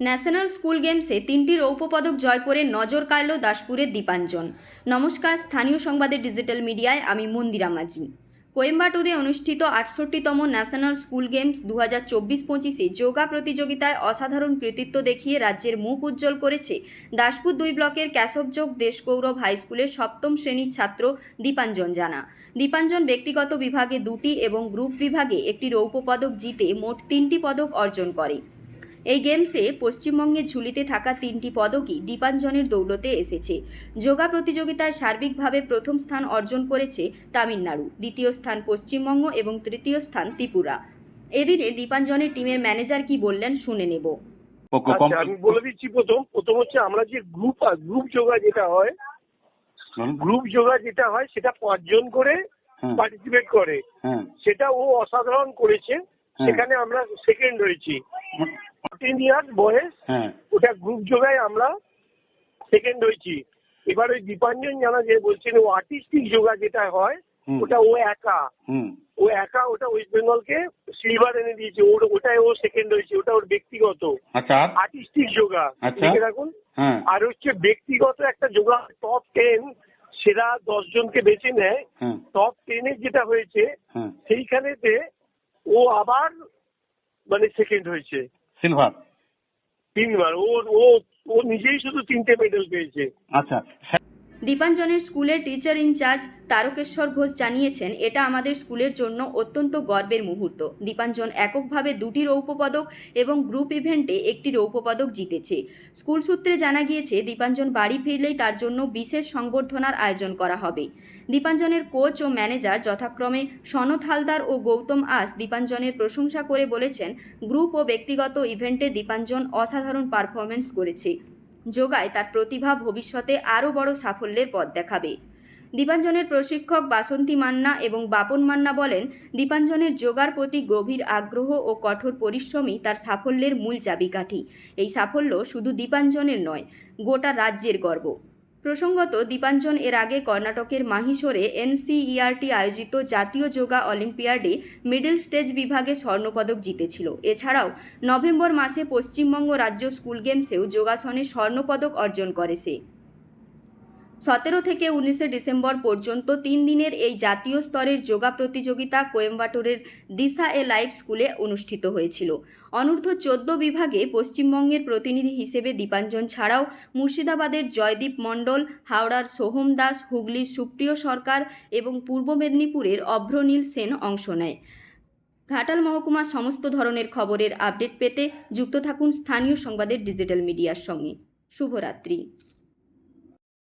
National school গেমসে তিনটি রৌপ্য পদক জয় করে নজর কাড়ল দাসপুরের দীপাঞ্জন। নমস্কার, স্থানীয় সংবাদের ডিজিটাল মিডিয়ায় আমি মন্দিরা মাঝি। কোয়েম্বাটুরে অনুষ্ঠিত আটষট্টিতম ন্যাশনাল স্কুল গেমস দু হাজার চব্বিশ পঁচিশে যোগা প্রতিযোগিতায় অসাধারণ কৃতিত্ব দেখিয়ে রাজ্যের মুখ উজ্জ্বল করেছে দাসপুর দুই ব্লকের ক্যাশবযোগ দেশগৌরব হাই স্কুলের সপ্তম শ্রেণির ছাত্র দীপাঞ্জন জানা। দীপাঞ্জন ব্যক্তিগত বিভাগে দুটি এবং গ্রুপ বিভাগে একটি রৌপ্য পদক জিতে মোট তিনটি পদক অর্জন করে। এই গেমসে পশ্চিমবঙ্গের ঝুলিতে থাকা তিনটি পদকই দীপাঞ্জনের দৌলতে এসেছে। যোগা প্রতিযোগিতায় সার্বিকভাবে প্রথম স্থান অর্জন করেছে তামিলনাড়ু দ্বিতীয় স্থান পশ্চিমবঙ্গ এবং তৃতীয় স্থান ত্রিপুরা। এদিনে দীপাঞ্জনের টিমের ম্যানেজার কি বললেন শুনে নেব। আচ্ছা আমি বলে দিচ্ছি প্রথম প্রথম হচ্ছে আমরা যে গ্রুপ গ্রুপ যোগা যেটা হয় গ্রুপ যোগা যেটা হয় সেটা পাঁচজন করে পার্টিসিপেট করে। সেটা ও অসাধারণ করেছে। সেখানে আমরা সেকেন্ড হয়েছি। ফোরটিন ইয়ার্স বয়স হ্যাঁ, ওটা গ্রুপ যোগায় আমরা সেকেন্ড হয়েছি। এবার ওই দীপাঞ্জন জানা যে বলছেন ও আর্টিস্টিক যোগা যেটা হয় ওটা ও একা। ও একা ওটা ওয়েস্ট বেঙ্গলকে সিলভার এনে দিয়েছে। ওর ওটাই ও সেকেন্ড হয়েছে ওটা ওর ব্যক্তিগত। আচ্ছা। আর্টিস্টিক যোগা। আচ্ছা। লিখে রাখুন। হ্যাঁ, আর হচ্ছে ব্যক্তিগত একটা যোগা টপ টেন সেরা দশ জনকে বেছে নেয়। হ্যাঁ, টপ টেনে যেটা হয়েছে হ্যাঁ, সেইখানেতে ও আবার মানে সেকেন্ড হয়েছে। সিলভার? তিনবার। ও ও ও নিজেই শুধু তিনটে মেডেল পেয়েছে। আচ্ছা। দীপাঞ্জনের স্কুলের টিচার ইনচার্জ তারকেশ্বর ঘোষ জানিয়েছেন, এটা আমাদের স্কুলের জন্য অত্যন্ত গর্বের মুহূর্ত। দীপাঞ্জন এককভাবে দুটি রৌপ্য পদক এবং গ্রুপ ইভেন্টে একটি রৌপ্য পদক জিতেছে। স্কুল সূত্রে জানা গিয়েছে, দীপাঞ্জন বাড়ি ফিরলেই তার জন্য বিশেষ সংবর্ধনার আয়োজন করা হবে। দীপাঞ্জনের কোচ ও ম্যানেজার যথাক্রমে সনৎ হালদার ও গৌতম আস দীপাঞ্জনের প্রশংসা করে বলেছেন, গ্রুপ ও ব্যক্তিগত ইভেন্টে দীপাঞ্জন অসাধারণ পারফরমেন্স করেছে। যোগায় তার প্রতিভা ভবিষ্যতে আরও বড় সাফল্যের পথ দেখাবে। দীপাঞ্জনের প্রশিক্ষক বাসন্তী মান্না এবং বাপন মান্না বলেন, দীপাঞ্জনের যোগার প্রতি গভীর আগ্রহ ও কঠোর পরিশ্রমই তার সাফল্যের মূল চাবিকাঠি। এই সাফল্য শুধু দীপাঞ্জনের নয়, গোটা রাজ্যের গর্ব। প্রসঙ্গত, দীপাঞ্জন এর আগে কর্ণাটকের মাহিশোরে এনসিইআরটি আয়োজিত জাতীয় যোগা অলিম্পিয়াডে মিডল স্টেজ বিভাগে স্বর্ণপদক জিতেছিল। এছাড়াও, নভেম্বর মাসে পশ্চিমবঙ্গ রাজ্য স্কুল গেমসেও যোগাসনে স্বর্ণপদক অর্জন করে সে। সতেরো থেকে উনিশে ডিসেম্বর পর্যন্ত তিন দিনের এই জাতীয় স্তরের যোগা প্রতিযোগিতা কোয়েম্বাটোরের দিশা এ লাইভ স্কুলে অনুষ্ঠিত হয়েছিল। অনূর্ধ্ব চোদ্দ বিভাগে পশ্চিমবঙ্গের প্রতিনিধি হিসেবে দীপাঞ্জন ছাড়াও মুর্শিদাবাদের জয়দীপ মণ্ডল, হাওড়ার সোহম দাস, হুগলির সুপ্রিয় সরকার এবং পূর্ব মেদিনীপুরের অভ্রনীল সেন অংশ নেয়। ঘাটাল মহকুমার সমস্ত ধরনের খবরের আপডেট পেতে যুক্ত থাকুন স্থানীয় সংবাদের ডিজিটাল মিডিয়ার সঙ্গে। শুভরাত্রি।